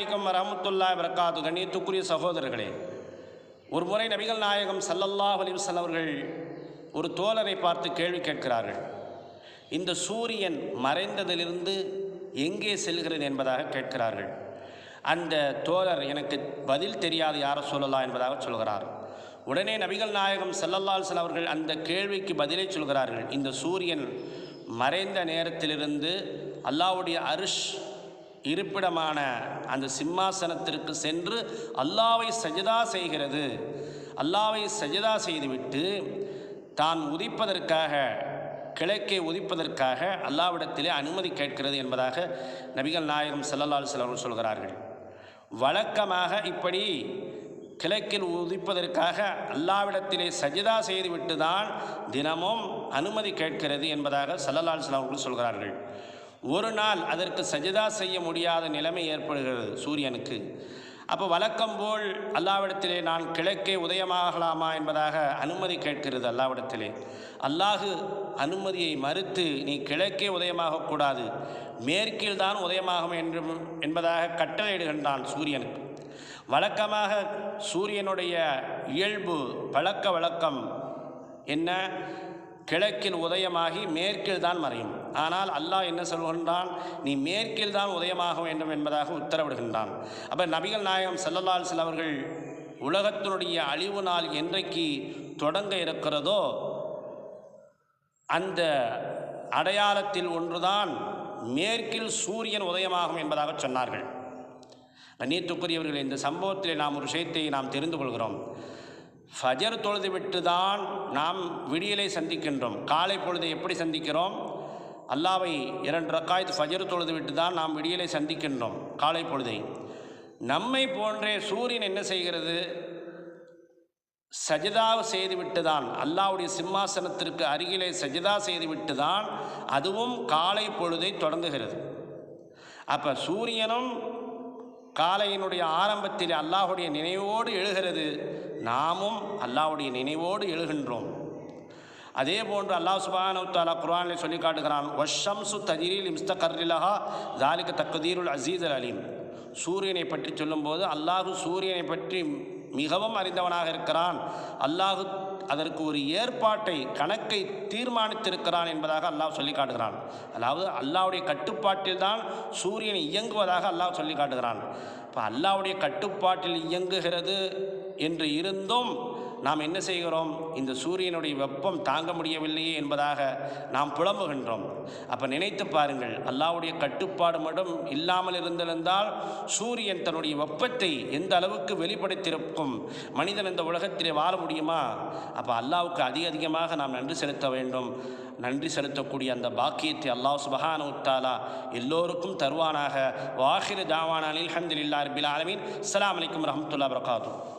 அலைக்கும் வரமத்துல்லா வரகாத்து கண்ணியத்துக்குரிய சகோதரர்களே ஒரு முறை நபிகள் நாயகம் சல்லல்லா அலைஹி வஸல்லம் அவர்கள் ஒரு தோழரை பார்த்து கேள்வி கேட்கிறார்கள். இந்த சூரியன் மறைந்ததிலிருந்து எங்கே செல்கிறது என்பதாக கேட்கிறார்கள். அந்த தோழர் எனக்கு பதில் தெரியாது யாரை சொல்லலாம் என்பதாக சொல்கிறார். உடனே நபிகள் நாயகம் செல்லல்லால் அலைஹி அவர்கள் அந்த கேள்விக்கு பதிலை சொல்கிறார்கள். இந்த சூரியன் மறைந்த நேரத்திலிருந்து அல்லாவுடைய அருஷ் இருப்பிடமான அந்த சிம்மாசனத்திற்கு சென்று அல்லாவை சஜதா செய்கிறது. அல்லாவை சஜதா செய்துவிட்டு தான் உதிப்பதற்காக கிழக்கே உதிப்பதற்காக அல்லாவிடத்திலே அனுமதி கேட்கிறது என்பதாக நபிகள் நாயகம் செல்லல்லால் செல்வர்கள் சொல்கிறார்கள். வழக்கமாக இப்படி கிழக்கில் உதிப்பதற்காக அல்லாவிடத்திலே சஜிதா செய்துவிட்டு தான் தினமும் அனுமதி கேட்கிறது என்பதாக ஸல்லல்லாஹு செல்வர்கள் சொல்கிறார்கள். ஒரு நாள் அதற்கு சஜிதா செய்ய முடியாத நிலைமை ஏற்படுகிறது சூரியனுக்கு. அப்போ வழக்கம் போல் அல்லாவிடத்திலே நான் கிழக்கே உதயமாகலாமா என்பதாக அனுமதி கேட்கிறது அல்லாவிடத்திலே. அல்லாஹு அனுமதியை மறுத்து நீ கிழக்கே உதயமாகக்கூடாது மேற்கில் தான் உதயமாகும் என்று என்பதாக கட்டளையிடுகின்றான் சூரியனுக்கு. வழக்கமாக சூரியனுடைய இயல்பு பழக்க வழக்கம் என்ன? கிழக்கில் உதயமாகி மேற்கில் தான் மறையும். ஆனால் அல்லாஹ் என்ன சொல்கின்றான்? நீ மேற்கில் தான் உதயமாக வேண்டும் என்பதாக உத்தரவிடுகின்றான். அப்போ நபிகள் நாயகம் செல்லலால் சிலவர்கள் உலகத்தினுடைய அழிவு நாள் என்றைக்கு தொடங்க இருக்கிறதோ அந்த அடையாளத்தில் ஒன்றுதான் மேற்கில் சூரியன் உதயமாகும் என்பதாக சொன்னார்கள். கண்ணியத்துக்குரியவர்கள் இந்த சம்பவத்தில் நாம் ஒரு விஷயத்தை நாம் தெரிந்து கொள்கிறோம். ஃபஜர் தொழுது விட்டு தான் நாம் விடியலை சந்திக்கின்றோம். காலை பொழுதை எப்படி சந்திக்கிறோம்? அல்லாவை இரண்டு ரக்காயத்து ஃபஜர் தொழுது விட்டு தான் நாம் விடியலை சந்திக்கின்றோம் காலை பொழுதை. நம்மை போன்றே சூரியன் என்ன செய்கிறது? சஜிதாவை செய்துவிட்டு தான் அல்லாவுடைய சிம்மாசனத்திற்கு அருகிலே சஜிதா செய்துவிட்டு தான் அதுவும் காலை பொழுதை தொடங்குகிறது. அப்போ சூரியனும் காலையினுடைய ஆரம்பத்தில் அல்லாஹுடைய நினைவோடு எழுகிறது. நாமும் அல்லாஹுடைய நினைவோடு எழுகின்றோம். அதே போன்று அல்லாஹ் சுபானுத்தாலா தாலா சொல்லி காட்டுகிறான் வஷம்சு தஜிரில் இம்ஸ்தகர்ரிலஹா தாலிக தக்குதீருல் அசீஸ் அல் அலீம். சூரியனை பற்றி சொல்லும்போது அல்லாஹு சூரியனை பற்றி மிகவும் அறிந்தவனாக இருக்கிறான். அல்லாஹு அதற்கு ஒரு ஏற்பாட்டை கணக்கை தீர்மானித்திருக்கிறான் என்பதாக அல்லாஹ் சொல்லி காட்டுகிறான். அதாவது அல்லாஹ்வுடைய கட்டுப்பாட்டில் தான் சூரியன் இயங்குவதாக அல்லாஹ் சொல்லி காட்டுகிறான். இப்போ அல்லாஹ்வுடைய கட்டுப்பாட்டில் இயங்குகிறது என்று இருந்தும் நாம் என்ன செய்கிறோம்? இந்த சூரியனுடைய வெப்பம் தாங்க முடியவில்லையே என்பதாக நாம் புலம்புகின்றோம். அப்போ நினைத்து பாருங்கள் அல்லாவுடைய கட்டுப்பாடு மட்டும் இல்லாமல் இருந்திருந்தால் சூரியன் தன்னுடைய வெப்பத்தை எந்த அளவுக்கு வெளிப்படுத்தியிருக்கும்? மனிதன் இந்த உலகத்திலே வாழ முடியுமா? அப்போ அல்லாவுக்கு அதிக அதிகமாக நாம் நன்றி செலுத்த வேண்டும். நன்றி செலுத்தக்கூடிய அந்த பாக்கியத்தை அல்லாஹ் சுபஹான உத்தாலா எல்லோருக்கும் தருவானாக. வாஹிர ஜாவானா இல்லா ரபில் ஆலமீன். அஸ்லாம் வலைக்கம் வரமத்துல்லா வபரகாத்துஹு.